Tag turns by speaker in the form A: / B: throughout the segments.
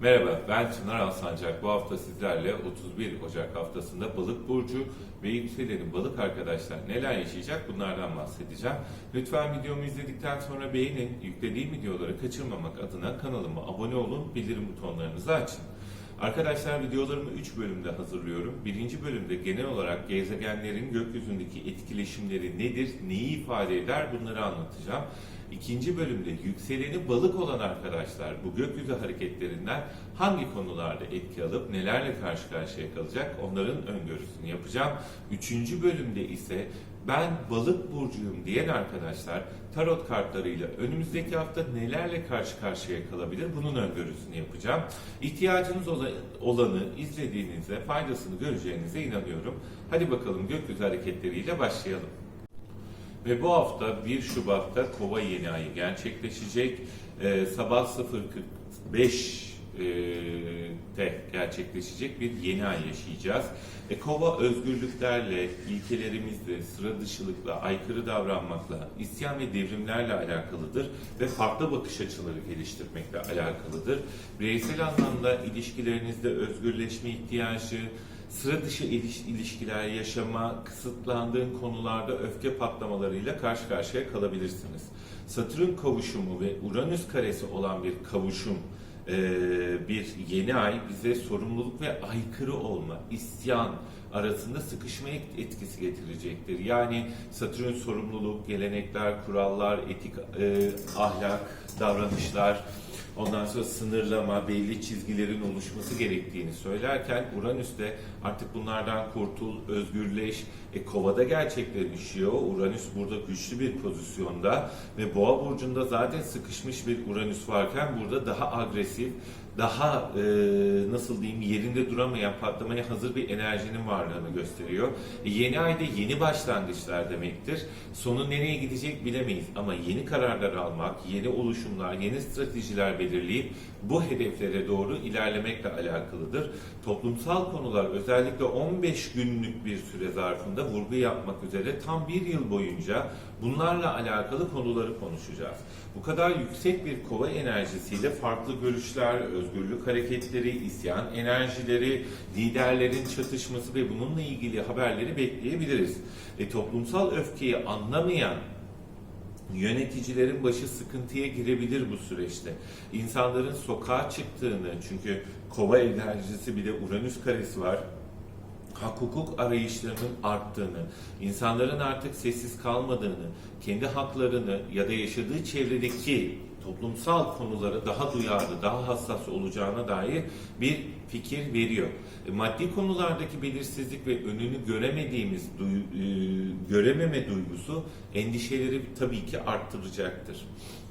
A: Merhaba, ben Çınar Alsancak. Bu hafta sizlerle 31 Ocak haftasında Balık Burcu ve yükselenin balık arkadaşlar neler yaşayacak bunlardan bahsedeceğim. Lütfen videomu izledikten sonra beğenin, yüklediğim videoları kaçırmamak adına kanalıma abone olun, bildirim butonlarınızı açın. Arkadaşlar videolarımı 3 bölümde hazırlıyorum. Birinci bölümde genel olarak gezegenlerin gökyüzündeki etkileşimleri nedir, neyi ifade eder bunları anlatacağım. İkinci bölümde yükseleni balık olan arkadaşlar bu gökyüzü hareketlerinden hangi konularda etki alıp nelerle karşı karşıya kalacak onların öngörüsünü yapacağım. Üçüncü bölümde ise ben balık burcuyum diyen arkadaşlar tarot kartlarıyla önümüzdeki hafta nelerle karşı karşıya kalabilir bunun öngörüsünü yapacağım. İhtiyacınız ola- olanı izlediğinizde faydasını göreceğinize inanıyorum. Hadi bakalım gökyüzü hareketleriyle başlayalım. Ve bu hafta 1 Şubat'ta Kova yeni ayı gerçekleşecek. Ee, sabah 0.45 e, te gerçekleşecek bir yeni ay yaşayacağız. E, Kova özgürlüklerle, ilkelerimizle, sıra dışılıkla, aykırı davranmakla, isyan ve devrimlerle alakalıdır ve farklı bakış açıları geliştirmekle alakalıdır. Bireysel anlamda ilişkilerinizde özgürleşme ihtiyacı, sıra dışı iliş- ilişkiler yaşama, kısıtlandığın konularda öfke patlamalarıyla karşı karşıya kalabilirsiniz. Satürn kavuşumu ve Uranüs karesi olan bir kavuşum, bir yeni ay bize sorumluluk ve aykırı olma, isyan arasında sıkışma et- etkisi getirecektir. Yani Satürn sorumluluk, gelenekler, kurallar, etik, e, ahlak, davranışlar, Ondan sonra sınırlama, belli çizgilerin oluşması gerektiğini söylerken Uranüs de artık bunlardan kurtul, özgürleş. E, kovada gerçekleşiyor. Uranüs burada güçlü bir pozisyonda ve Boğa burcunda zaten sıkışmış bir Uranüs varken burada daha agresif, daha e, nasıl diyeyim yerinde duramayan, patlamaya hazır bir enerjinin varlığını gösteriyor. E, yeni ayda yeni başlangıçlar demektir. Sonu nereye gidecek bilemeyiz ama yeni kararlar almak, yeni oluşumlar, yeni stratejiler belirleyip bu hedeflere doğru ilerlemekle alakalıdır. Toplumsal konular özellikle 15 günlük bir süre zarfında vurgu yapmak üzere tam bir yıl boyunca bunlarla alakalı konuları konuşacağız. Bu kadar yüksek bir kova enerjisiyle farklı görüşler, özgürlük hareketleri, isyan enerjileri, liderlerin çatışması ve bununla ilgili haberleri bekleyebiliriz. E, toplumsal öfkeyi anlamayan yöneticilerin başı sıkıntıya girebilir bu süreçte. İnsanların sokağa çıktığını, çünkü kova enerjisi bir de Uranüs karesi var hak hukuk arayışlarının arttığını, insanların artık sessiz kalmadığını, kendi haklarını ya da yaşadığı çevredeki toplumsal konulara daha duyarlı, daha hassas olacağına dair bir fikir veriyor. E, Maddi konulardaki belirsizlik ve önünü göremediğimiz e, görememe duygusu endişeleri tabii ki arttıracaktır.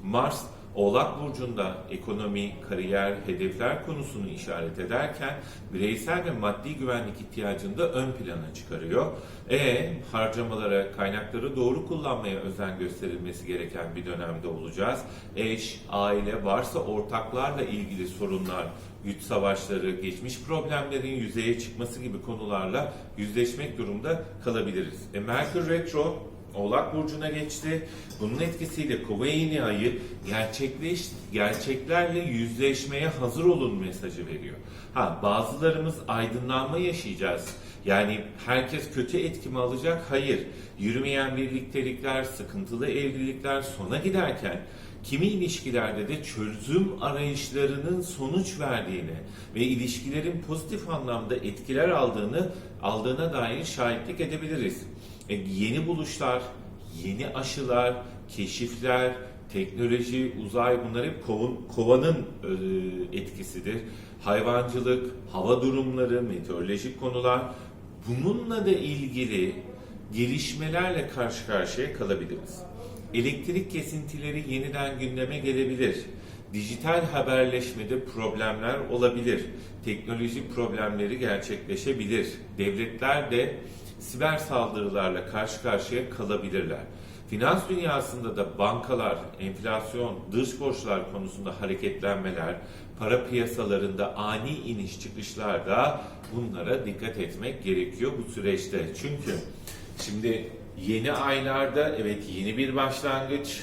A: Mars Oğlak Burcu'nda ekonomi, kariyer, hedefler konusunu işaret ederken bireysel ve maddi güvenlik ihtiyacını da ön plana çıkarıyor. E harcamalara, kaynakları doğru kullanmaya özen gösterilmesi gereken bir dönemde olacağız. Eş, aile, varsa ortaklarla ilgili sorunlar, güç savaşları, geçmiş problemlerin yüzeye çıkması gibi konularla yüzleşmek durumda kalabiliriz. E, Merkür Retro Oğlak Burcu'na geçti. Bunun etkisiyle Kova yeni ayı gerçekleş, gerçeklerle yüzleşmeye hazır olun mesajı veriyor. Ha bazılarımız aydınlanma yaşayacağız. Yani herkes kötü etki mi alacak? Hayır. Yürümeyen birliktelikler, sıkıntılı evlilikler sona giderken kimi ilişkilerde de çözüm arayışlarının sonuç verdiğini ve ilişkilerin pozitif anlamda etkiler aldığını aldığına dair şahitlik edebiliriz. E, yeni buluşlar, yeni aşılar, keşifler, teknoloji, uzay bunlar hep kovanın e, etkisidir. Hayvancılık, hava durumları, meteorolojik konular bununla da ilgili gelişmelerle karşı karşıya kalabiliriz. Elektrik kesintileri yeniden gündeme gelebilir. Dijital haberleşmede problemler olabilir. Teknoloji problemleri gerçekleşebilir. Devletler de siber saldırılarla karşı karşıya kalabilirler. Finans dünyasında da bankalar, enflasyon, dış borçlar konusunda hareketlenmeler, para piyasalarında ani iniş çıkışlar da bunlara dikkat etmek gerekiyor bu süreçte. Çünkü şimdi yeni aylarda evet yeni bir başlangıç,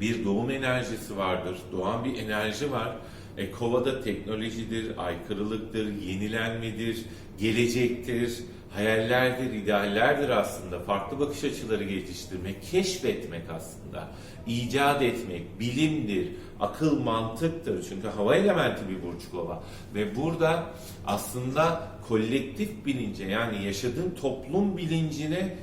A: bir doğum enerjisi vardır, doğan bir enerji var. E, kovada teknolojidir, aykırılıktır, yenilenmedir, gelecektir, hayallerdir, ideallerdir aslında. Farklı bakış açıları geliştirmek, keşfetmek aslında. icat etmek, bilimdir, akıl mantıktır. Çünkü hava elementi bir burç kova. Ve burada aslında kolektif bilince yani yaşadığın toplum bilincine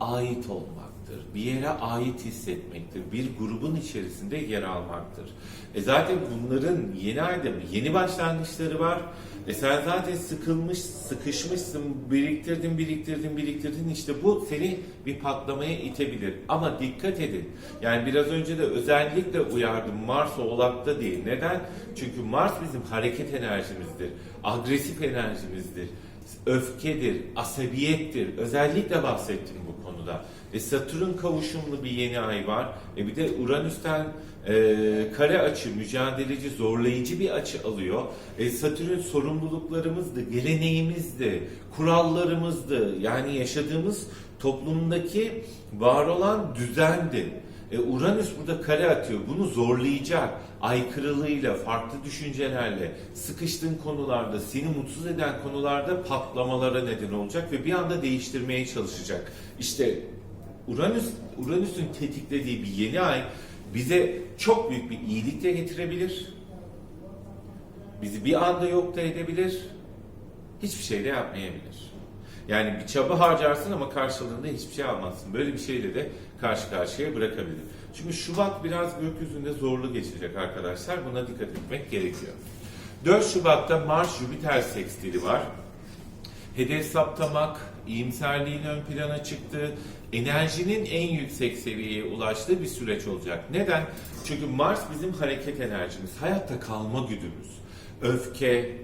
A: ait olmaktır. Bir yere ait hissetmektir. Bir grubun içerisinde yer almaktır. E zaten bunların yeni ayda yeni başlangıçları var. E sen zaten sıkılmış, sıkışmışsın, biriktirdin, biriktirdin, biriktirdin. İşte bu seni bir patlamaya itebilir. Ama dikkat edin. Yani biraz önce de özellikle uyardım Mars Oğlak'ta değil. Neden? Çünkü Mars bizim hareket enerjimizdir. Agresif enerjimizdir. Öfkedir, asabiyettir. Özellikle bahsettim bu konuda. E Satürn kavuşumlu bir yeni ay var. E bir de Uranüs'ten e, kare açı, mücadeleci, zorlayıcı bir açı alıyor. E Satürn sorumluluklarımızdı, geleneğimizdi, kurallarımızdı. Yani yaşadığımız toplumdaki var olan düzendi. E, Uranüs burada kare atıyor. Bunu zorlayacak. Aykırılığıyla, farklı düşüncelerle, sıkıştığın konularda, seni mutsuz eden konularda patlamalara neden olacak ve bir anda değiştirmeye çalışacak. İşte Uranüs, Uranüs'ün tetiklediği bir yeni ay bize çok büyük bir iyilik de getirebilir. Bizi bir anda yok da edebilir. Hiçbir şey de yapmayabilir. Yani bir çaba harcarsın ama karşılığında hiçbir şey almazsın. Böyle bir şeyle de karşı karşıya bırakabilir. Çünkü Şubat biraz gökyüzünde zorlu geçecek arkadaşlar. Buna dikkat etmek gerekiyor. 4 Şubat'ta Mars-Jüpiter sekstili var. Hedef saptamak, iyimserliğin ön plana çıktığı, enerjinin en yüksek seviyeye ulaştığı bir süreç olacak. Neden? Çünkü Mars bizim hareket enerjimiz, hayatta kalma güdümüz. Öfke,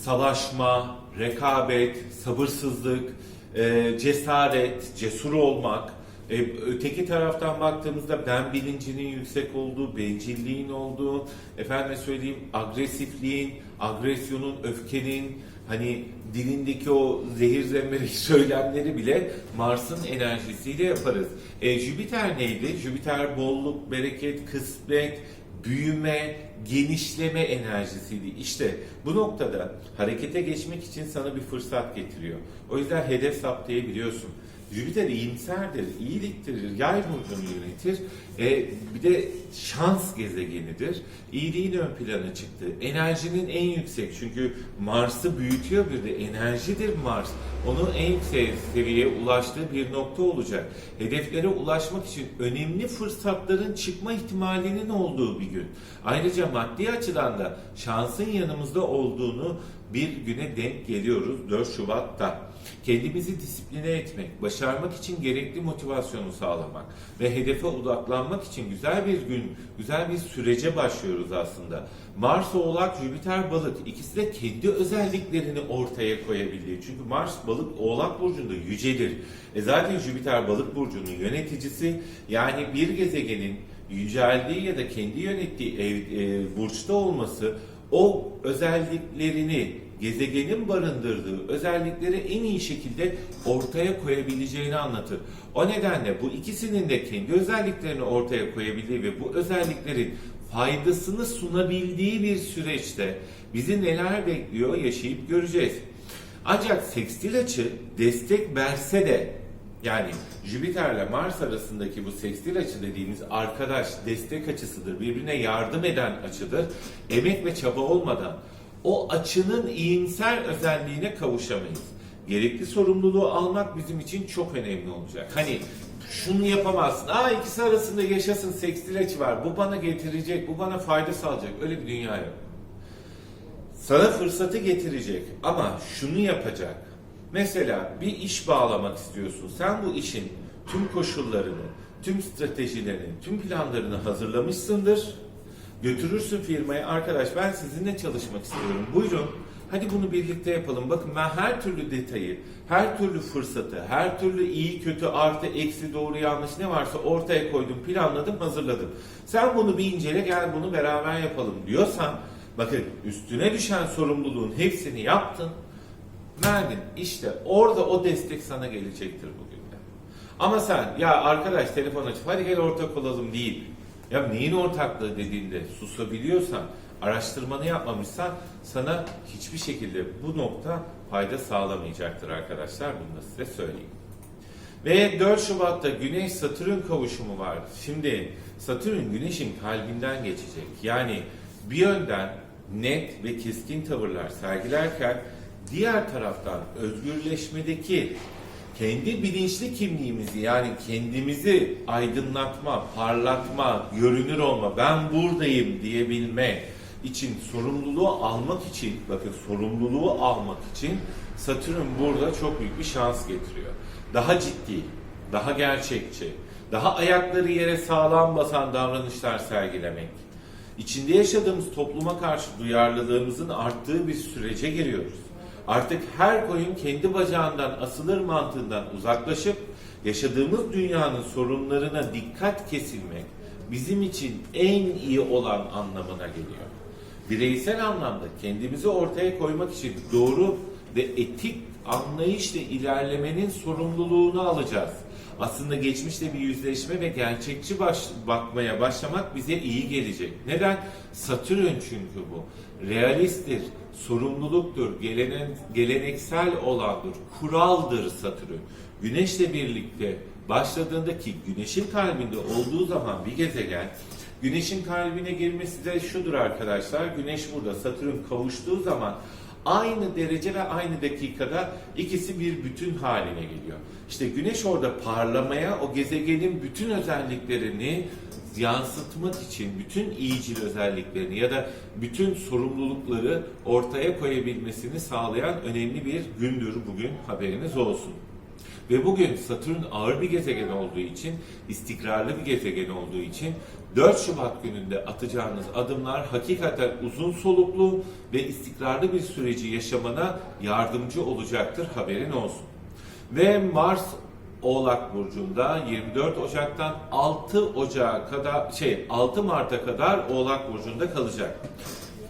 A: savaşma, rekabet, sabırsızlık, e, cesaret, cesur olmak. E, öteki taraftan baktığımızda ben bilincinin yüksek olduğu, bencilliğin olduğu, efendime söyleyeyim agresifliğin, agresyonun, öfkenin, hani dilindeki o zehir zemberek söylemleri bile Mars'ın enerjisiyle yaparız. E, Jüpiter neydi? Jüpiter bolluk, bereket, kısmet, büyüme, genişleme enerjisiydi. İşte bu noktada harekete geçmek için sana bir fırsat getiriyor. O yüzden hedef saptayabiliyorsun. Jüpiter iyimserdir, iyiliktir, yay burcunu yönetir. E, bir de şans gezegenidir. İyiliğin ön plana çıktı. Enerjinin en yüksek çünkü Mars'ı büyütüyor bir de enerjidir Mars. Onun en yüksek seviyeye ulaştığı bir nokta olacak. Hedeflere ulaşmak için önemli fırsatların çıkma ihtimalinin olduğu bir gün. Ayrıca maddi açıdan da şansın yanımızda olduğunu bir güne denk geliyoruz 4 Şubat'ta. Kendimizi disipline etmek, başarmak için gerekli motivasyonu sağlamak ve hedefe odaklanmak için güzel bir gün, güzel bir sürece başlıyoruz aslında. Mars Oğlak, Jüpiter Balık ikisi de kendi özelliklerini ortaya koyabildiği. Çünkü Mars Balık Oğlak burcunda yücelir. E zaten Jüpiter Balık burcunun yöneticisi yani bir gezegenin yüceldiği ya da kendi yönettiği ev, e, burçta olması o özelliklerini gezegenin barındırdığı özellikleri en iyi şekilde ortaya koyabileceğini anlatır. O nedenle bu ikisinin de kendi özelliklerini ortaya koyabildiği ve bu özelliklerin faydasını sunabildiği bir süreçte bizi neler bekliyor yaşayıp göreceğiz. Ancak sekstil açı destek verse de yani Jüpiter ile Mars arasındaki bu sekstil açı dediğimiz arkadaş destek açısıdır. Birbirine yardım eden açıdır. Emek ve çaba olmadan o açının iyimser özelliğine kavuşamayız. Gerekli sorumluluğu almak bizim için çok önemli olacak. Hani şunu yapamazsın. Aa ikisi arasında yaşasın sekstil açı var. Bu bana getirecek, bu bana fayda sağlayacak. Öyle bir dünya yok. Sana fırsatı getirecek ama şunu yapacak. Mesela bir iş bağlamak istiyorsun. Sen bu işin tüm koşullarını, tüm stratejilerini, tüm planlarını hazırlamışsındır. Götürürsün firmaya arkadaş ben sizinle çalışmak istiyorum. Buyurun. Hadi bunu birlikte yapalım. Bakın ben her türlü detayı, her türlü fırsatı, her türlü iyi, kötü, artı, eksi, doğru, yanlış ne varsa ortaya koydum, planladım, hazırladım. Sen bunu bir incele gel bunu beraber yapalım diyorsan bakın üstüne düşen sorumluluğun hepsini yaptın, verdin. İşte orada o destek sana gelecektir bugün. Ama sen ya arkadaş telefon açıp hadi gel ortak olalım değil. Ya neyin ortaklığı dediğinde susabiliyorsan araştırmanı yapmamışsan sana hiçbir şekilde bu nokta fayda sağlamayacaktır arkadaşlar. Bunu da size söyleyeyim. Ve 4 Şubat'ta Güneş Satürn kavuşumu var. Şimdi Satürn Güneş'in kalbinden geçecek. Yani bir yönden net ve keskin tavırlar sergilerken diğer taraftan özgürleşmedeki kendi bilinçli kimliğimizi yani kendimizi aydınlatma, parlatma, görünür olma, ben buradayım diyebilme için sorumluluğu almak için, bakın sorumluluğu almak için Satürn burada çok büyük bir şans getiriyor. Daha ciddi, daha gerçekçi, daha ayakları yere sağlam basan davranışlar sergilemek. İçinde yaşadığımız topluma karşı duyarlılığımızın arttığı bir sürece giriyoruz. Artık her koyun kendi bacağından asılır mantığından uzaklaşıp yaşadığımız dünyanın sorunlarına dikkat kesilmek bizim için en iyi olan anlamına geliyor. Bireysel anlamda kendimizi ortaya koymak için doğru ve etik anlayışla ilerlemenin sorumluluğunu alacağız. Aslında geçmişte bir yüzleşme ve gerçekçi baş, bakmaya başlamak bize iyi gelecek. Neden? Satürn çünkü bu. Realisttir, sorumluluktur, gelenen, geleneksel olandır, kuraldır Satürn. Güneşle birlikte başladığında ki güneşin kalbinde olduğu zaman bir gezegen Güneşin kalbine girmesi de şudur arkadaşlar. Güneş burada Satürn kavuştuğu zaman aynı derece ve aynı dakikada ikisi bir bütün haline geliyor. İşte güneş orada parlamaya o gezegenin bütün özelliklerini yansıtmak için bütün iyicil özelliklerini ya da bütün sorumlulukları ortaya koyabilmesini sağlayan önemli bir gündür bugün haberiniz olsun. Ve bugün Satürn ağır bir gezegen olduğu için, istikrarlı bir gezegen olduğu için 4 Şubat gününde atacağınız adımlar hakikaten uzun soluklu ve istikrarlı bir süreci yaşamana yardımcı olacaktır haberin olsun. Ve Mars Oğlak burcunda 24 Ocak'tan 6 Ocak'a kadar şey 6 Mart'a kadar Oğlak burcunda kalacak.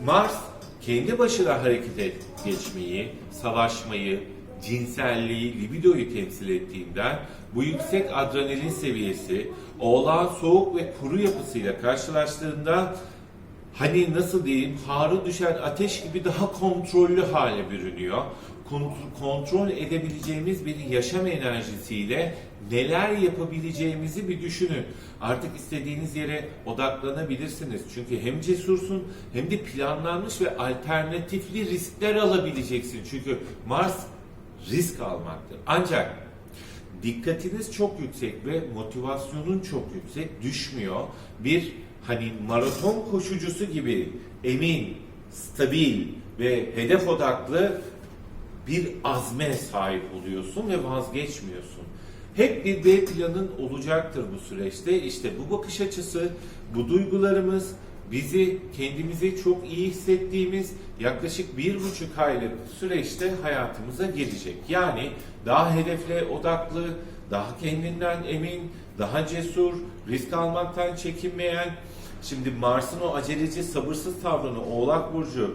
A: Mars kendi başına hareket et, geçmeyi, savaşmayı, cinselliği, libidoyu temsil ettiğinden bu yüksek adrenalin seviyesi oğlağın soğuk ve kuru yapısıyla karşılaştığında hani nasıl diyeyim harı düşen ateş gibi daha kontrollü hale bürünüyor. Kont- Kontrol edebileceğimiz bir yaşam enerjisiyle neler yapabileceğimizi bir düşünün. Artık istediğiniz yere odaklanabilirsiniz. Çünkü hem cesursun hem de planlanmış ve alternatifli riskler alabileceksin. Çünkü Mars risk almaktır. Ancak dikkatiniz çok yüksek ve motivasyonun çok yüksek düşmüyor. Bir hani maraton koşucusu gibi emin, stabil ve hedef odaklı bir azme sahip oluyorsun ve vazgeçmiyorsun. Hep bir B planın olacaktır bu süreçte. İşte bu bakış açısı, bu duygularımız bizi kendimizi çok iyi hissettiğimiz yaklaşık bir buçuk aylık süreçte hayatımıza girecek. Yani daha hedefle odaklı, daha kendinden emin, daha cesur, risk almaktan çekinmeyen, şimdi Mars'ın o aceleci, sabırsız tavrını Oğlak Burcu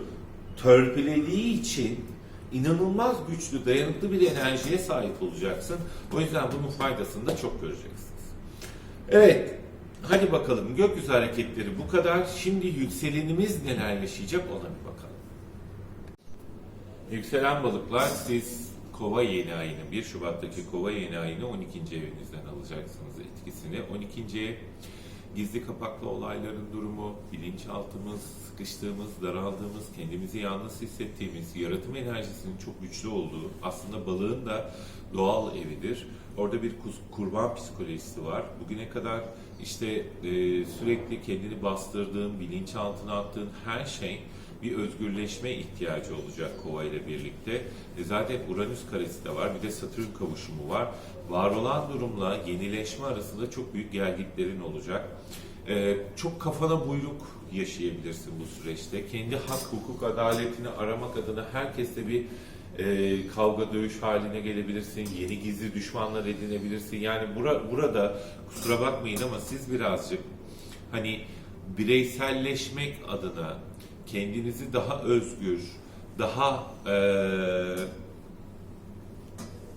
A: törpülediği için inanılmaz güçlü, dayanıklı bir enerjiye sahip olacaksın. O yüzden bunun faydasını da çok göreceksiniz. Evet, hadi bakalım gökyüzü hareketleri bu kadar. Şimdi yükselenimiz neler yaşayacak ona bir bakalım. Yükselen balıklar siz kova yeni ayını 1 Şubat'taki kova yeni ayını 12. evinizden alacaksınız etkisini. 12. ev gizli kapaklı olayların durumu, bilinçaltımız, sıkıştığımız, daraldığımız, kendimizi yalnız hissettiğimiz, yaratım enerjisinin çok güçlü olduğu, aslında balığın da doğal evidir. Orada bir kurban psikolojisi var. Bugüne kadar işte e, sürekli kendini bastırdığın, bilinçaltına attığın her şey bir özgürleşme ihtiyacı olacak kova ile birlikte. E zaten Uranüs karesi de var, bir de Satürn kavuşumu var. Var olan durumla yenileşme arasında çok büyük gelgitlerin olacak. E, çok kafana buyruk yaşayabilirsin bu süreçte. Kendi hak, hukuk, adaletini aramak adına herkesle bir e, kavga dövüş haline gelebilirsin. Yeni gizli düşmanlar edinebilirsin. Yani bura, burada kusura bakmayın ama siz birazcık hani bireyselleşmek adına kendinizi daha özgür, daha eee,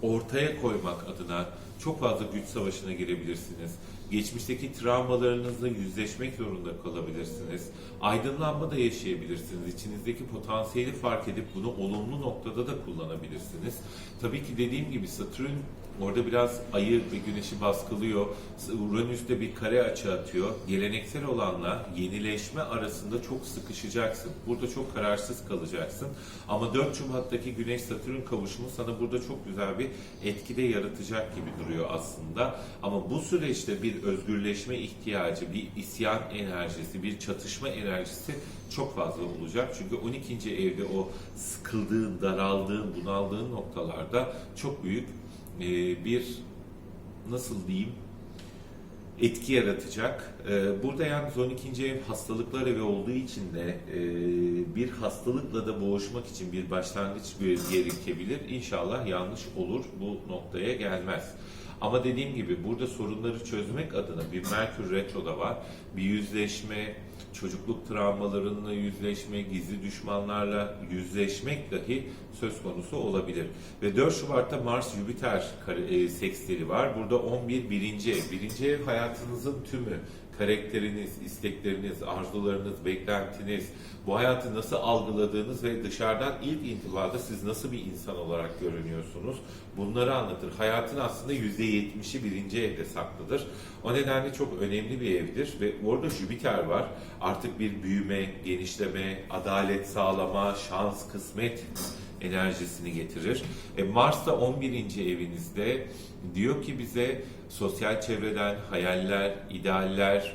A: ortaya koymak adına çok fazla güç savaşına girebilirsiniz. Geçmişteki travmalarınızla yüzleşmek zorunda kalabilirsiniz. Aydınlanma da yaşayabilirsiniz. İçinizdeki potansiyeli fark edip bunu olumlu noktada da kullanabilirsiniz. Tabii ki dediğim gibi Satürn Orada biraz ayı ve güneşi baskılıyor. Uranüs de bir kare açı atıyor. Geleneksel olanla yenileşme arasında çok sıkışacaksın. Burada çok kararsız kalacaksın. Ama 4 Şubat'taki Güneş Satürn kavuşumu sana burada çok güzel bir etkide yaratacak gibi duruyor aslında. Ama bu süreçte bir özgürleşme ihtiyacı, bir isyan enerjisi, bir çatışma enerjisi çok fazla olacak. Çünkü 12. evde o sıkıldığın, daraldığın, bunaldığın noktalarda çok büyük e, bir nasıl diyeyim etki yaratacak. E, Burada yalnız 12. ev hastalıklar evi olduğu için de e, bir hastalıkla da boğuşmak için bir başlangıç gerekebilir. İnşallah yanlış olur bu noktaya gelmez. Ama dediğim gibi burada sorunları çözmek adına bir Merkür Retro da var. Bir yüzleşme, çocukluk travmalarıyla yüzleşme, gizli düşmanlarla yüzleşmek dahi söz konusu olabilir. Ve 4 Şubat'ta Mars-Jüpiter kare- e, sekstili var. Burada 11 birinci ev. Birinci ev hayatınızın tümü. Karakteriniz, istekleriniz, arzularınız, beklentiniz, bu hayatı nasıl algıladığınız ve dışarıdan ilk intibada siz nasıl bir insan olarak görünüyorsunuz bunları anlatır. Hayatın aslında %70'i birinci evde saklıdır. O nedenle çok önemli bir evdir ve orada Jüpiter var. Artık bir büyüme, genişleme, adalet sağlama, şans, kısmet enerjisini getirir. E, Mars da 11. evinizde diyor ki bize sosyal çevreden hayaller, idealler,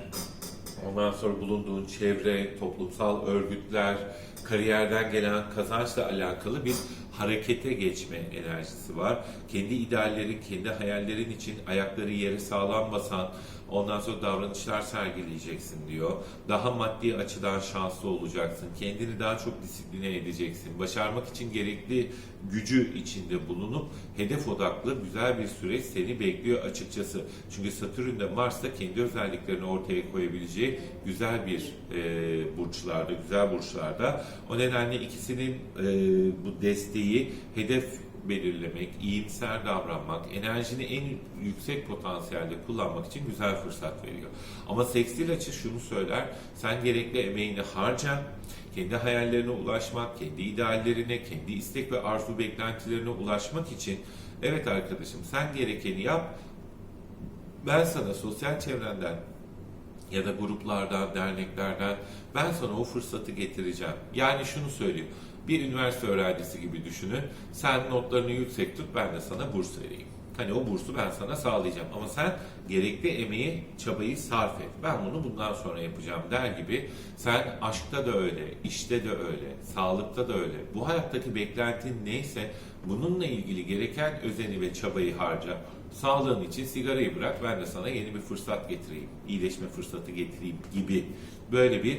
A: ondan sonra bulunduğun çevre, toplumsal örgütler, kariyerden gelen kazançla alakalı bir harekete geçme enerjisi var. Kendi ideallerin, kendi hayallerin için ayakları yere sağlam basan, ondan sonra davranışlar sergileyeceksin diyor. Daha maddi açıdan şanslı olacaksın. Kendini daha çok disipline edeceksin. Başarmak için gerekli gücü içinde bulunup hedef odaklı güzel bir süreç seni bekliyor açıkçası. Çünkü Satürn de Mars da kendi özelliklerini ortaya koyabileceği güzel bir e, burçlarda, güzel burçlarda. O nedenle ikisinin e, bu desteği hedef belirlemek, iyimser davranmak, enerjini en yüksek potansiyelde kullanmak için güzel fırsat veriyor. Ama sekstil açı şunu söyler, sen gerekli emeğini harca, kendi hayallerine ulaşmak, kendi ideallerine, kendi istek ve arzu beklentilerine ulaşmak için evet arkadaşım sen gerekeni yap, ben sana sosyal çevrenden ya da gruplardan, derneklerden ben sana o fırsatı getireceğim. Yani şunu söyleyeyim. Bir üniversite öğrencisi gibi düşünün. Sen notlarını yüksek tut, ben de sana burs vereyim. Hani o bursu ben sana sağlayacağım. Ama sen gerekli emeği, çabayı sarf et. Ben bunu bundan sonra yapacağım der gibi. Sen aşkta da öyle, işte de öyle, sağlıkta da öyle. Bu hayattaki beklentin neyse bununla ilgili gereken özeni ve çabayı harca. Sağlığın için sigarayı bırak, ben de sana yeni bir fırsat getireyim, iyileşme fırsatı getireyim gibi böyle bir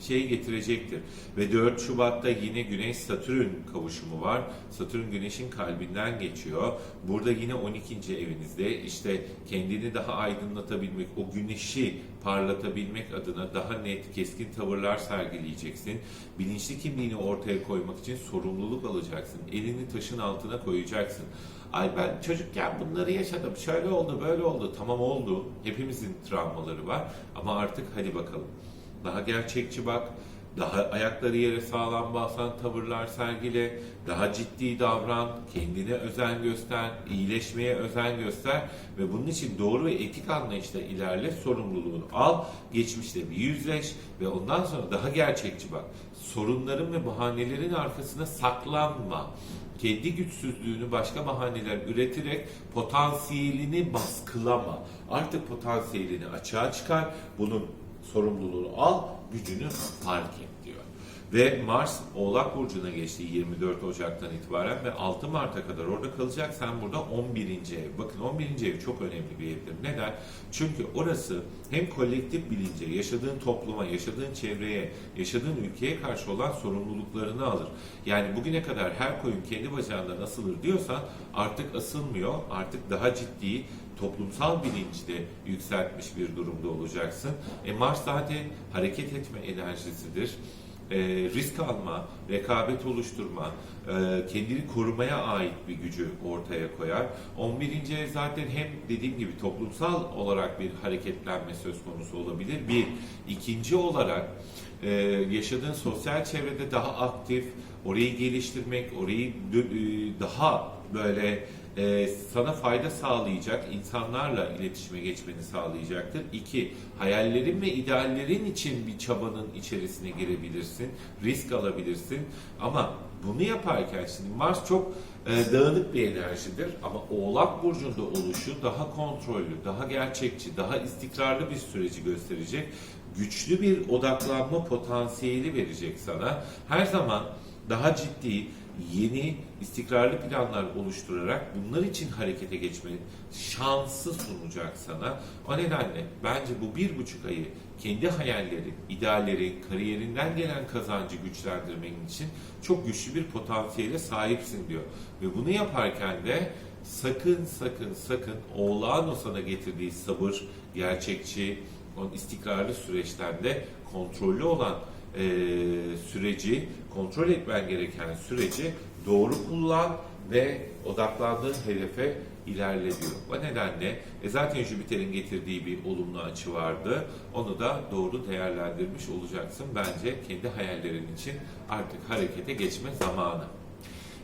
A: şey getirecektir. Ve 4 Şubat'ta yine Güneş Satürn kavuşumu var. Satürn Güneş'in kalbinden geçiyor. Burada yine 12. evinizde işte kendini daha aydınlatabilmek, o güneşi parlatabilmek adına daha net, keskin tavırlar sergileyeceksin. Bilinçli kimliğini ortaya koymak için sorumluluk alacaksın. Elini taşın altına koyacaksın. Ay ben çocukken bunları yaşadım, şöyle oldu, böyle oldu. Tamam oldu. Hepimizin travmaları var. Ama artık hadi bakalım. Daha gerçekçi bak. Daha ayakları yere sağlam basan tavırlar sergile, daha ciddi davran, kendine özen göster, iyileşmeye özen göster ve bunun için doğru ve etik anlayışla ilerle, sorumluluğunu al, geçmişte bir yüzleş ve ondan sonra daha gerçekçi bak. Sorunların ve bahanelerin arkasına saklanma. Kendi güçsüzlüğünü başka bahaneler üreterek potansiyelini baskılama. Artık potansiyelini açığa çıkar, bunun sorumluluğunu al, gücünü fark et diyor. Ve Mars Oğlak Burcu'na geçti 24 Ocak'tan itibaren ve 6 Mart'a kadar orada kalacak. Sen burada 11. ev. Bakın 11. ev çok önemli bir evdir. Neden? Çünkü orası hem kolektif bilince, yaşadığın topluma, yaşadığın çevreye, yaşadığın ülkeye karşı olan sorumluluklarını alır. Yani bugüne kadar her koyun kendi bacağından asılır diyorsan artık asılmıyor. Artık daha ciddi, toplumsal bilinci de yükseltmiş bir durumda olacaksın. E Mars zaten hareket etme enerjisidir. e, risk alma, rekabet oluşturma, e, kendini korumaya ait bir gücü ortaya koyar. 11. ev zaten hem dediğim gibi toplumsal olarak bir hareketlenme söz konusu olabilir. Bir. ikinci olarak e, yaşadığın sosyal çevrede daha aktif, orayı geliştirmek, orayı e, daha böyle e, sana fayda sağlayacak insanlarla iletişime geçmeni sağlayacaktır. İki, hayallerin ve ideallerin için bir çabanın içerisine girebilirsin, risk alabilirsin. Ama bunu yaparken şimdi Mars çok e, dağınık bir enerjidir ama Oğlak Burcu'nda oluşu daha kontrollü, daha gerçekçi, daha istikrarlı bir süreci gösterecek. Güçlü bir odaklanma potansiyeli verecek sana. Her zaman daha ciddi, yeni, istikrarlı planlar oluşturarak bunlar için harekete geçme şansı sunacak sana. O nedenle bence bu bir buçuk ayı kendi hayalleri, idealleri, kariyerinden gelen kazancı güçlendirmen için çok güçlü bir potansiyele sahipsin diyor. Ve bunu yaparken de sakın sakın sakın oğlağın o sana getirdiği sabır, gerçekçi, istikrarlı süreçten de kontrollü olan e, süreci, kontrol etmen gereken süreci doğru kullan ve odaklandığın hedefe ilerle diyor. O nedenle e, zaten Jüpiter'in getirdiği bir olumlu açı vardı. Onu da doğru değerlendirmiş olacaksın. Bence kendi hayallerin için artık harekete geçme zamanı.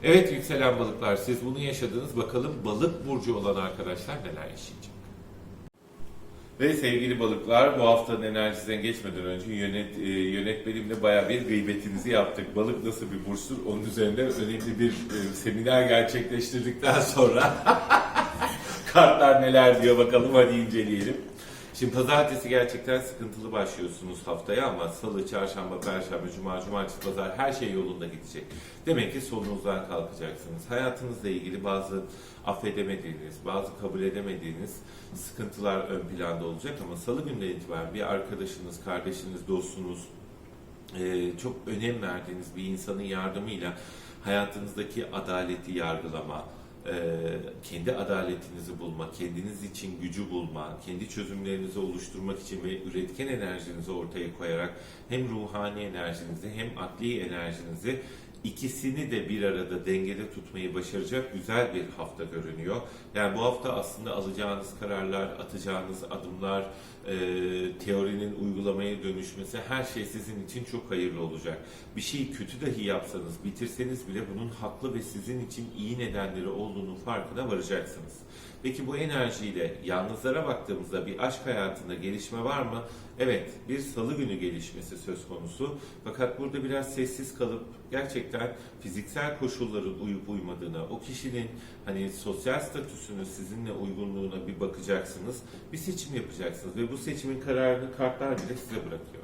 A: Evet yükselen balıklar siz bunu yaşadınız. Bakalım balık burcu olan arkadaşlar neler yaşayacak? Ve sevgili balıklar bu haftanın enerjisinden geçmeden önce yönet, e, yönetmenimle bayağı bir gıybetinizi yaptık. Balık nasıl bir burçtur onun üzerinde önemli bir e, seminer gerçekleştirdikten sonra kartlar neler diyor bakalım hadi inceleyelim. Şimdi pazartesi gerçekten sıkıntılı başlıyorsunuz haftaya ama salı, çarşamba, perşembe, cuma, cumartesi, pazar her şey yolunda gidecek. Demek ki solunuzdan kalkacaksınız. Hayatınızla ilgili bazı affedemediğiniz, bazı kabul edemediğiniz sıkıntılar ön planda olacak ama salı günden itibaren bir arkadaşınız, kardeşiniz, dostunuz, e, çok önem verdiğiniz bir insanın yardımıyla hayatınızdaki adaleti yargılama, kendi adaletinizi bulma, kendiniz için gücü bulma, kendi çözümlerinizi oluşturmak için ve üretken enerjinizi ortaya koyarak hem ruhani enerjinizi hem akli enerjinizi ikisini de bir arada dengede tutmayı başaracak güzel bir hafta görünüyor. Yani bu hafta aslında alacağınız kararlar, atacağınız adımlar, e, teorinin uygulamaya dönüşmesi her şey sizin için çok hayırlı olacak. Bir şeyi kötü dahi yapsanız, bitirseniz bile bunun haklı ve sizin için iyi nedenleri olduğunu farkına varacaksınız. Peki bu enerjiyle yalnızlara baktığımızda bir aşk hayatında gelişme var mı? Evet, bir salı günü gelişmesi söz konusu. Fakat burada biraz sessiz kalıp gerçekten fiziksel koşulların uyup uymadığına, o kişinin hani sosyal statüsünü sizinle uygunluğuna bir bakacaksınız. Bir seçim yapacaksınız ve bu seçimin kararını kartlar bile size bırakıyor.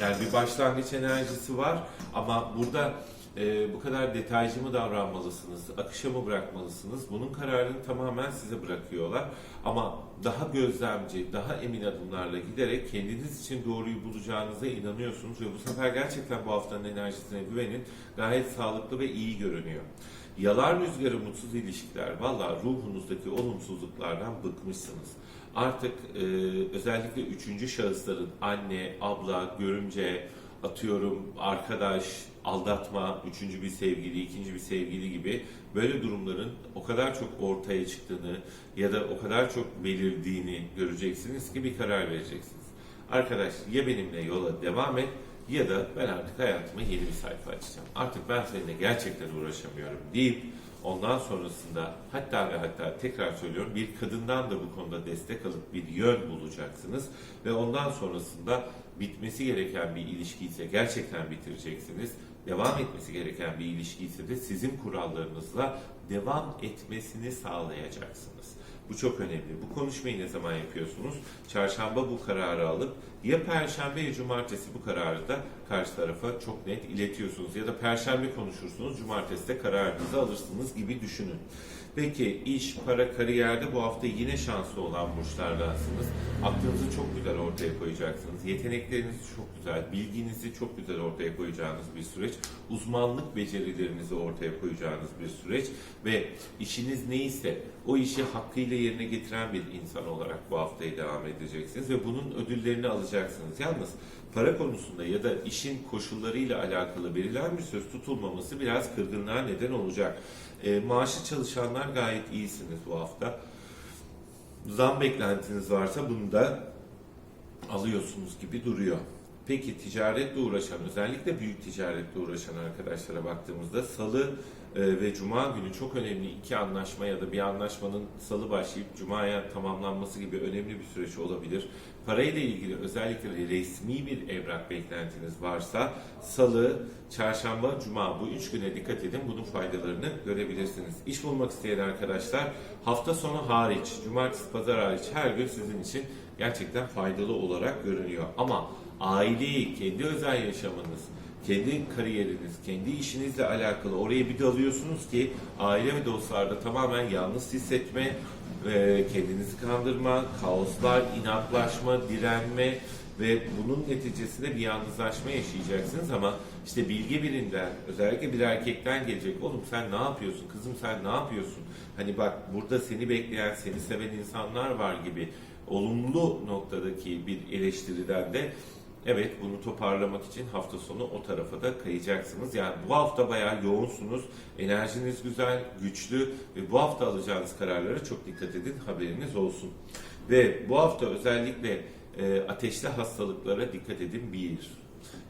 A: Yani bir başlangıç enerjisi var ama burada e, bu kadar detaycı mı davranmalısınız, akışa mı bırakmalısınız? Bunun kararını tamamen size bırakıyorlar. Ama daha gözlemci, daha emin adımlarla giderek kendiniz için doğruyu bulacağınıza inanıyorsunuz ve bu sefer gerçekten bu haftanın enerjisine güvenin. Gayet sağlıklı ve iyi görünüyor. Yalan rüzgarı mutsuz ilişkiler, valla ruhunuzdaki olumsuzluklardan bıkmışsınız. Artık e, özellikle üçüncü şahısların anne, abla, görümce, atıyorum arkadaş, aldatma, üçüncü bir sevgili, ikinci bir sevgili gibi böyle durumların o kadar çok ortaya çıktığını ya da o kadar çok belirdiğini göreceksiniz ki bir karar vereceksiniz. Arkadaş ya benimle yola devam et ya da ben artık hayatıma yeni bir sayfa açacağım. Artık ben seninle gerçekten uğraşamıyorum deyip ondan sonrasında hatta ve hatta tekrar söylüyorum bir kadından da bu konuda destek alıp bir yön bulacaksınız ve ondan sonrasında bitmesi gereken bir ilişki ise gerçekten bitireceksiniz. Devam etmesi gereken bir ilişki de sizin kurallarınızla devam etmesini sağlayacaksınız. Bu çok önemli. Bu konuşmayı ne zaman yapıyorsunuz? Çarşamba bu kararı alıp ya perşembe ya cumartesi bu kararı da karşı tarafa çok net iletiyorsunuz. Ya da perşembe konuşursunuz, cumartesi de kararınızı alırsınız gibi düşünün. Peki iş, para, kariyerde bu hafta yine şanslı olan burçlardansınız. Aklınızı çok güzel ortaya koyacaksınız. Yeteneklerinizi çok güzel, bilginizi çok güzel ortaya koyacağınız bir süreç. Uzmanlık becerilerinizi ortaya koyacağınız bir süreç. Ve işiniz neyse o işi hakkıyla yerine getiren bir insan olarak bu haftayı devam edeceksiniz. Ve bunun ödüllerini alacaksınız. Yalnız para konusunda ya da iş işin koşullarıyla alakalı verilen bir söz tutulmaması biraz kırgınlığa neden olacak. E, maaşı çalışanlar gayet iyisiniz bu hafta. Zam beklentiniz varsa bunu da alıyorsunuz gibi duruyor. Peki ticaretle uğraşan, özellikle büyük ticaretle uğraşan arkadaşlara baktığımızda salı ve cuma günü çok önemli iki anlaşma ya da bir anlaşmanın salı başlayıp cumaya tamamlanması gibi önemli bir süreç olabilir. Parayla ilgili özellikle resmi bir evrak beklentiniz varsa salı, çarşamba, cuma bu üç güne dikkat edin. Bunun faydalarını görebilirsiniz. İş bulmak isteyen arkadaşlar hafta sonu hariç, cumartesi, pazar hariç her gün sizin için gerçekten faydalı olarak görünüyor. Ama aileyi, kendi özel yaşamınız, kendi kariyeriniz, kendi işinizle alakalı oraya bir dalıyorsunuz ki aile ve dostlarda tamamen yalnız hissetme, e, kendinizi kandırma, kaoslar, inatlaşma, direnme ve bunun neticesinde bir yalnızlaşma yaşayacaksınız ama işte bilgi birinden, özellikle bir erkekten gelecek. Oğlum sen ne yapıyorsun? Kızım sen ne yapıyorsun? Hani bak burada seni bekleyen, seni seven insanlar var gibi olumlu noktadaki bir eleştiriden de Evet bunu toparlamak için hafta sonu o tarafa da kayacaksınız. Yani bu hafta bayağı yoğunsunuz. Enerjiniz güzel, güçlü ve bu hafta alacağınız kararlara çok dikkat edin. Haberiniz olsun. Ve bu hafta özellikle e, ateşli hastalıklara dikkat edin. Bir.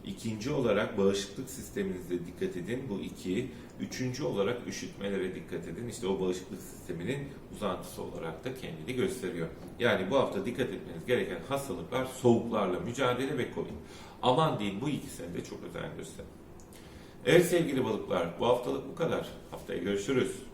A: İkinci olarak bağışıklık sisteminize dikkat edin. Bu iki. Üçüncü olarak üşütmelere dikkat edin. İşte o bağışıklık sisteminin uzantısı olarak da kendini gösteriyor. Yani bu hafta dikkat etmeniz gereken hastalıklar soğuklarla mücadele ve Covid. Aman diyeyim bu ikisine de çok özen gösterin. Evet sevgili balıklar bu haftalık bu kadar. Haftaya görüşürüz.